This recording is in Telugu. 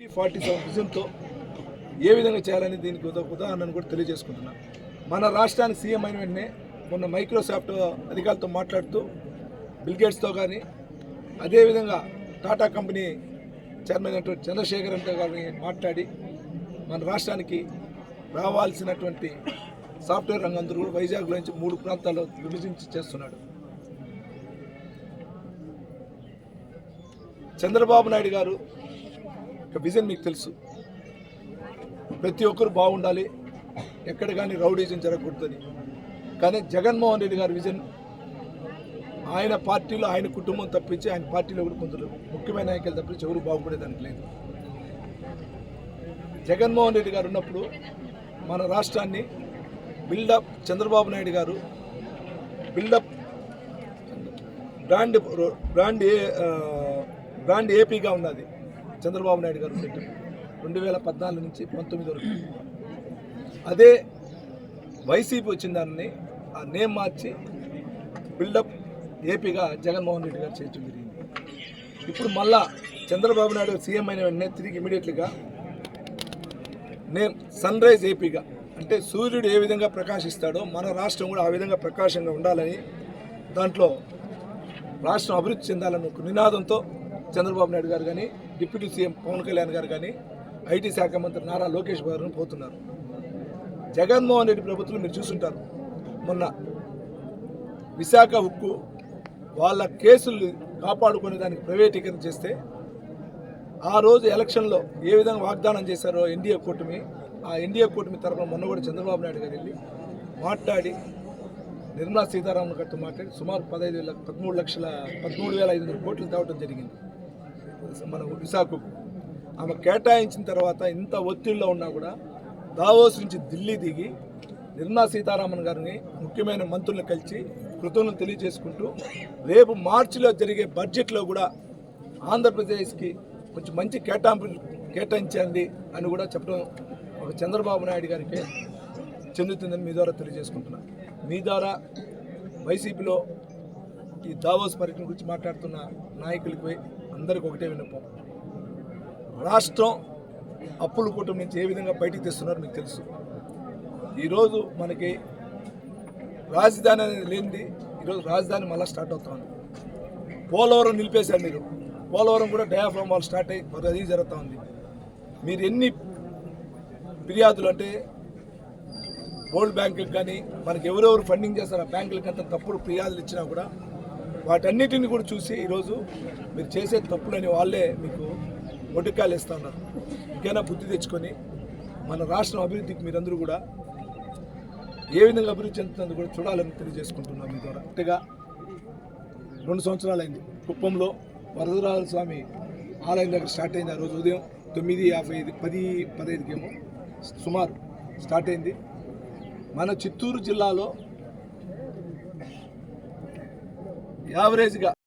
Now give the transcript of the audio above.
ఫార్టీ సెవెన్ విజన్తో ఏ విధంగా చేయాలని దీనికి ఉదాహరణను కూడా తెలియజేసుకుంటున్నాను మన రాష్ట్రానికి సీఎం అయిన వెంటనే మొన్న మైక్రోసాఫ్ట్ అధికారులతో మాట్లాడుతూ బిల్గేట్స్తో కానీ అదేవిధంగా టాటా కంపెనీ చైర్మన్ అయినటువంటి చంద్రశేఖర్ అంతా గారిని మాట్లాడి మన రాష్ట్రానికి రావాల్సినటువంటి సాఫ్ట్వేర్ రంగం అందరూ కూడా వైజాగ్లో నుంచి మూడు ప్రాంతాల్లో విభజించి చేస్తున్నాడు. చంద్రబాబు నాయుడు గారు యొక్క విజన్ మీకు తెలుసు. ప్రతి ఒక్కరు బాగుండాలి ఎక్కడ కానీ రౌడీజం జరగకూడదని. కానీ జగన్మోహన్ రెడ్డి గారి విజన్ ఆయన పార్టీలో ఆయన కుటుంబం తప్పించి ఆయన పార్టీలో కూడా కొందరు ముఖ్యమైన నాయకులు తప్పించి ఎవరు బాగుపడేదానికి లేదు. జగన్మోహన్ రెడ్డి గారు ఉన్నప్పుడు మన రాష్ట్రాన్ని build up Chandrababu Naidu garu build up brand brand A brand ఏపీగా ఉన్నది. చంద్రబాబు నాయుడు గారు పెట్టి రెండు వేల పద్నాలుగు నుంచి పంతొమ్మిది వరకు. అదే వైసీపీ వచ్చిన దాన్ని ఆ నేమ్ మార్చి బిల్డప్ ఏపీగా జగన్మోహన్ రెడ్డి గారు చేయడం జరిగింది. ఇప్పుడు మళ్ళా చంద్రబాబు నాయుడు సీఎం అయిన వెంటనే తిరిగి ఇమీడియట్లీగా నేమ్ సన్ రైజ్ ఏపీగా అంటే సూర్యుడు ఏ విధంగా ప్రకాశిస్తాడో మన రాష్ట్రం కూడా ఆ విధంగా ప్రకాశంగా ఉండాలని దాంట్లో రాష్ట్రం అభివృద్ధి చెందాలని ఒక నినాదంతో చంద్రబాబు నాయుడు గారు కానీ డిప్యూటీ సీఎం పవన్ కళ్యాణ్ గారు కానీ ఐటీ శాఖ మంత్రి నారా లోకేష్ గారు పోతున్నారు. జగన్మోహన్ రెడ్డి ప్రభుత్వం మీరు చూసుంటారు. మొన్న విశాఖ ఉక్కు వాళ్ళ కేసులు కాపాడుకునే దానికి ప్రైవేటీకరణ చేస్తే ఆ రోజు ఎలక్షన్లో ఏ విధంగా వాగ్దానం చేశారో ఎన్డీఏ కూటమి ఆ ఎన్డీఏ కూటమి తరఫున మొన్న కూడా చంద్రబాబు నాయుడు గారు వెళ్ళి మాట్లాడి నిర్మలా సీతారామన్ గారితో మాట్లాడి సుమారు పదహైదు వేల పదమూడు లక్షల పదమూడు వేల ఐదు వందల కోట్లు తేవడం జరిగింది. మన విశాఖకు. ఆమె కేటాయించిన తర్వాత ఇంత ఒత్తిడిలో ఉన్నా కూడా దావోస్ నుంచి ఢిల్లీ దిగి నిర్మలా సీతారామన్ గారిని ముఖ్యమైన మంత్రులను కలిసి కృతజ్ఞతలు తెలియజేసుకుంటూ రేపు మార్చిలో జరిగే బడ్జెట్లో కూడా ఆంధ్రప్రదేశ్కి కొంచెం మంచి కేటాయింపు కేటాయించండి అని కూడా చెప్పడం ఒక చంద్రబాబు నాయుడు గారికి చెందుతుందని మీ ద్వారా తెలియజేసుకుంటున్నా. మీ ద్వారా వైసీపీలో ఈ దావోస్ పర్యటన గురించి మాట్లాడుతున్న నాయకులకి అందరికి ఒకటే విన్నపం. రాష్ట్రం అప్పుల కూటం నుంచి ఏ విధంగా బయటికి తెస్తున్నారో మీకు తెలుసు. ఈరోజు మనకి రాజధాని అనేది లేనిది ఈరోజు రాజధాని మళ్ళీ స్టార్ట్ అవుతుంది. పోలవరం నిలిపేశారు మీరు. పోలవరం కూడా డయాఫ్రామ్ వాళ్ళు స్టార్ట్ అయ్యి అది జరుగుతూ ఉంది మీరు ఎన్ని ఫిర్యాదులు అంటే వరల్డ్ బ్యాంకుకి కానీ మనకి ఎవరెవరు ఫండింగ్ చేస్తారు ఆ బ్యాంకులకి అంత తప్పుడు ఫిర్యాదులు ఇచ్చినా కూడా వాటన్నిటిని కూడా చూసి ఈరోజు మీరు చేసే తప్పులని వాళ్ళే మీకు మొటికాయలు ఇస్తూ ఉన్నారు ఇంకైనా బుద్ధి తెచ్చుకొని మన రాష్ట్రం అభివృద్ధికి మీరందరూ కూడా ఏ విధంగా అభివృద్ధి చెందుతుందో కూడా చూడాలని తెలియజేసుకుంటున్నాం మీ ద్వారా. అంతేగా రెండు సంవత్సరాలు అయింది కుప్పంలో వరదరాజు స్వామి ఆలయం దగ్గర స్టార్ట్ అయింది. ఆ రోజు ఉదయం తొమ్మిది యాభై ఐదు పది పదహైదుకేమో సుమారు స్టార్ట్ అయింది. మన చిత్తూరు జిల్లాలో యావరేజ్గా